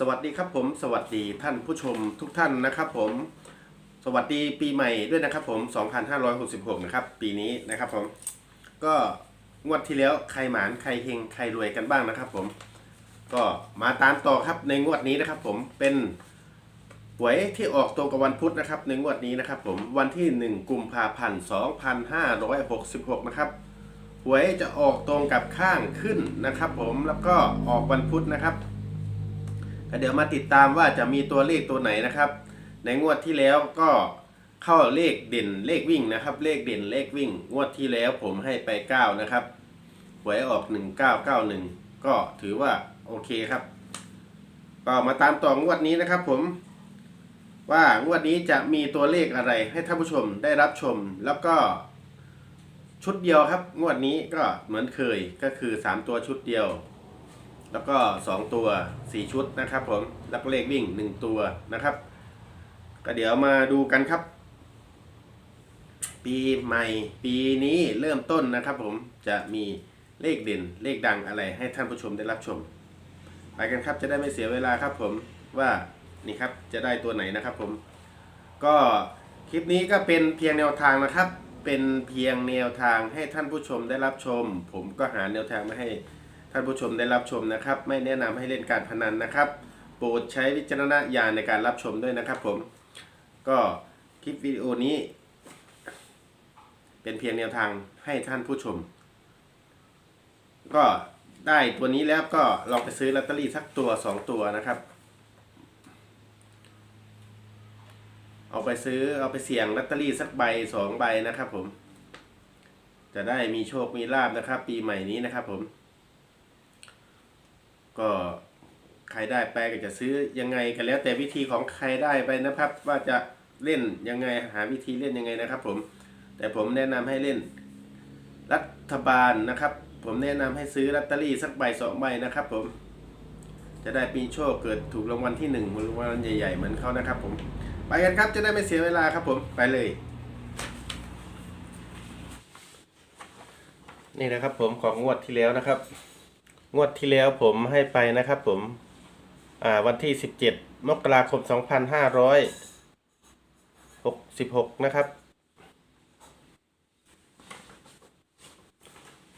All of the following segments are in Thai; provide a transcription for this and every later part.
สวัสดีครับผม สวัสดีท่านผู้ชมทุกท่านนะครับผม สวัสดีปีใหม่ด้วยนะครับผม 2566 นะครับ ปีนี้นะครับผม ก็งวดที่แล้วใครหมานใครเฮงใครรวยกันบ้างนะครับผม ก็มาตามต่อครับในงวดนี้นะครับผมเป็นหวยที่ออกตรงกับวันพุธนะครับในงวดนี้นะครับผมวันที่ 1 กุมภาพันธ์2566 นะครับหวยจะออกตรงกับข้างขึ้นนะครับผมแล้วก็ออกวันพุธนะครับ ก็เดี๋ยวมาติดตามว่าจะมีตัวเลขตัวไหนนะครับ ในงวดที่แล้วก็เข้าเลขเด่นเลขวิ่งนะครับ เลขเด่นเลขวิ่ง งวดที่แล้วผมให้ไป 9 นะครับหวยออก 1991 ก็ถือว่าโอเคครับ ก็มาตามต่องวดนี้นะครับผมว่างวดนี้จะมีตัวเลขอะไรให้ท่านผู้ชมได้รับชม แล้วก็ชุดเดียวครับ งวดนี้ก็เหมือนเคยก็คือ 3 ตัวชุดเดียว แล้วก็ 2 ตัว 4 ชุดนะครับผมแล้วก็เลขวิ่ง 1 ตัวนะครับ ก็เดี๋ยวมาดูกันครับ ปีใหม่ปีนี้เริ่มต้นนะครับผมจะมีเลขเด่นเลขดังอะไรให้ท่านผู้ชมได้รับชม ไปกันครับจะได้ไม่เสียเวลาครับผมว่านี่ครับจะได้ตัวไหนนะครับผม ก็คลิปนี้ก็เป็นเพียงแนวทางนะครับ เป็นเพียงแนวทางให้ท่านผู้ชมได้รับชม ผมก็หาแนวทางมาให้ ท่านผู้ชมได้รับชมนะครับ ไม่แนะนำให้เล่นการพนันนะครับ โปรดใช้วิจารณญาณในการรับชมด้วยนะครับผม ก็คลิปวิดีโอนี้ เป็นเพียงแนวทางให้ท่านผู้ชม ก็ได้ตัวนี้แล้วก็ลองไปซื้อลอตเตอรี่สักตัวสองตัวนะครับ เอาไปซื้อเอาไปเสี่ยงลอตเตอรี่สักใบสองใบนะครับผม จะได้มีโชคมีลาบนะครับ ปีใหม่นี้นะครับผม ก็ใครได้ไปก็จะซื้อยังไงกันแล้วแต่วิธีของใครได้ไปนะครับ ว่าจะเล่นยังไงหาวิธีเล่นยังไงนะครับ ผม แต่ผมแนะนำให้เล่น รัฐบาลนะครับ ผมแนะนำให้ซื้อลอตเตอรี่สักใบสองใบนะครับ ผม จะได้มีโชคเกิดถูกรางวัลที่หนึ่งรางวัลใหญ่ๆเหมือนเขานะครับ ผม ไปกันครับจะได้ไม่เสียเวลาครับ ผมไปเลย นี่นะครับ ผมของงวดที่แล้วนะครับ งวดที่แล้วผมให้ไปนะครับผม อ่า วันที่สิบเจ็ดมกราคมสองพันห้าร้อยหกสิบหกนะครับ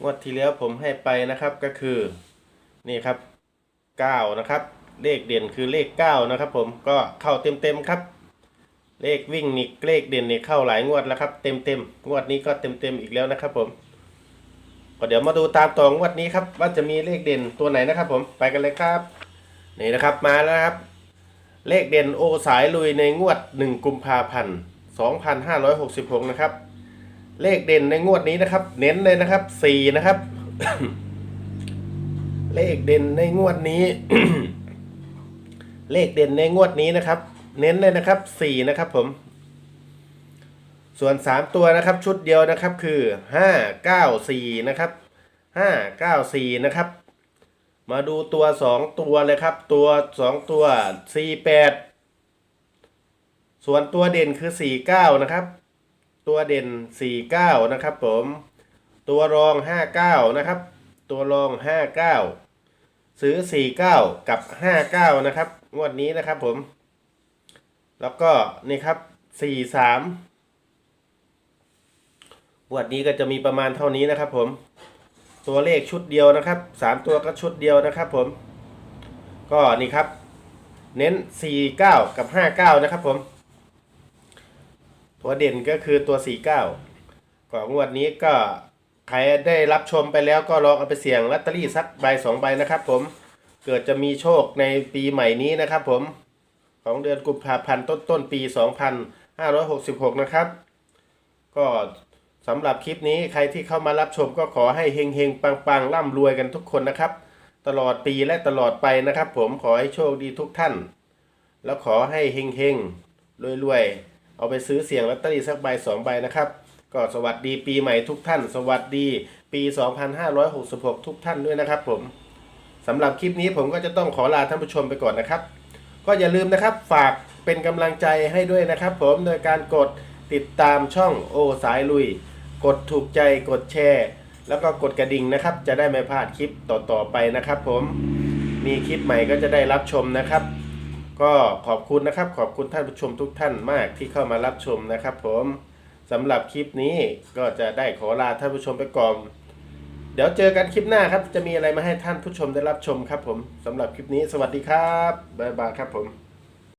งวดที่แล้วผมให้ไปนะครับก็คือ นี่ครับเก้านะครับ เลขเด่นคือเลขเก้านะครับผมก็เข้าเต็มเต็มๆครับ เลขวิ่งนี่เลขเด่นนี่เข้าหลายงวดแล้วครับ เต็มเต็มๆงวดนี้ก็เต็มเต็มๆ อีกแล้วนะครับผม ก็เดี๋ยวมาดูตามต่องวดนี้ครับ ว่าจะมีเลขเด่นตัวไหนนะครับ ผมไปกันเลยครับ นี่นะครับมาแล้วครับ เลขเด่นโอสายลุยในงวด 1 กุมภาพันธ์2566 นะครับ เลขเด่นในงวดนี้นะครับ เน้นเลยนะครับ4นะครับ เลขเด่นในงวดนี้ เลขเด่นในงวดนี้นะครับ เน้นเลยนะครับ4นะครับ ผม ส่วน 3 ตัวนะครับชุดเดียวนะครับคือ 5 9 4 นะครับ 5 9 4 นะครับ มาดูตัว 2 ตัวเลยครับ ตัว 2 ตัว 4 8 ส่วนตัวเด่นคือ 4 9 นะครับ ตัวเด่น 4 9 นะครับผม ตัวรอง 5 9 นะครับ ตัวรอง 5 9 ซื้อ 4 9 กับ 5 9 นะครับ งวดนี้นะครับผม แล้วก็นี่ครับ 4 3 งวดนี้ก็จะมีประมาณเท่านี้นะครับ ผม ตัวเลขชุดเดียวนะครับ3ตัวก็ชุดเดียวนะครับ ผม ก็นี่ครับ เน้น 49 กับ 59 นะครับ ผม ตัวเด่นก็คือตัว 49ก็งวดนี้ก็ใครได้รับชมไปแล้วก็ลองเอาไปเสี่ยงลอตเตอรี่สักใบสองใบนะครับ ผม เกิดจะมีโชคในปีใหม่นี้นะครับ ผม ของเดือนกุมภาพันธ์ต้นต้นปี 2566 นะครับ ก็ สำหรับคลิปนี้ใครที่เข้ามารับชมก็ขอให้เฮงเฮงปังปังร่ำรวยกันทุกคนนะครับ ตลอดปีและตลอดไปนะครับ ผมขอให้โชคดีทุกท่าน แล้วขอให้เฮงเฮงรวยรวยๆเอาไปซื้อเสียงลอตเตอรี่สักใบสองใบนะครับ ก็สวัสดีปีใหม่ทุกท่าน สวัสดีปี 2566 ทุกท่านด้วยนะครับ ผมสำหรับคลิปนี้ผมก็จะต้องขอลาท่านผู้ชมไปก่อนนะครับ ก็อย่าลืมนะครับฝากเป็นกำลังใจให้ด้วยนะครับ ผมโดยการกดติดตามช่องโอสายลุย กดถูกใจกดแชร์ แล้วก็กดกระดิ่งนะครับ จะได้ไม่พลาดคลิปต่อๆไปนะครับ ผมมีคลิปใหม่ก็จะได้รับชมนะครับ ก็ขอบคุณนะครับ ขอบคุณท่านผู้ชมทุกท่านมากที่เข้ามารับชมนะครับ ผมสำหรับคลิปนี้ก็จะได้ขอลาท่านผู้ชมไปก่อนเดี๋ยวเจอกันคลิปหน้าครับ จะมีอะไรมาให้ท่านผู้ชมได้รับชมครับผมสำหรับคลิปนี้สวัสดีครับบ๊ายบายครับผม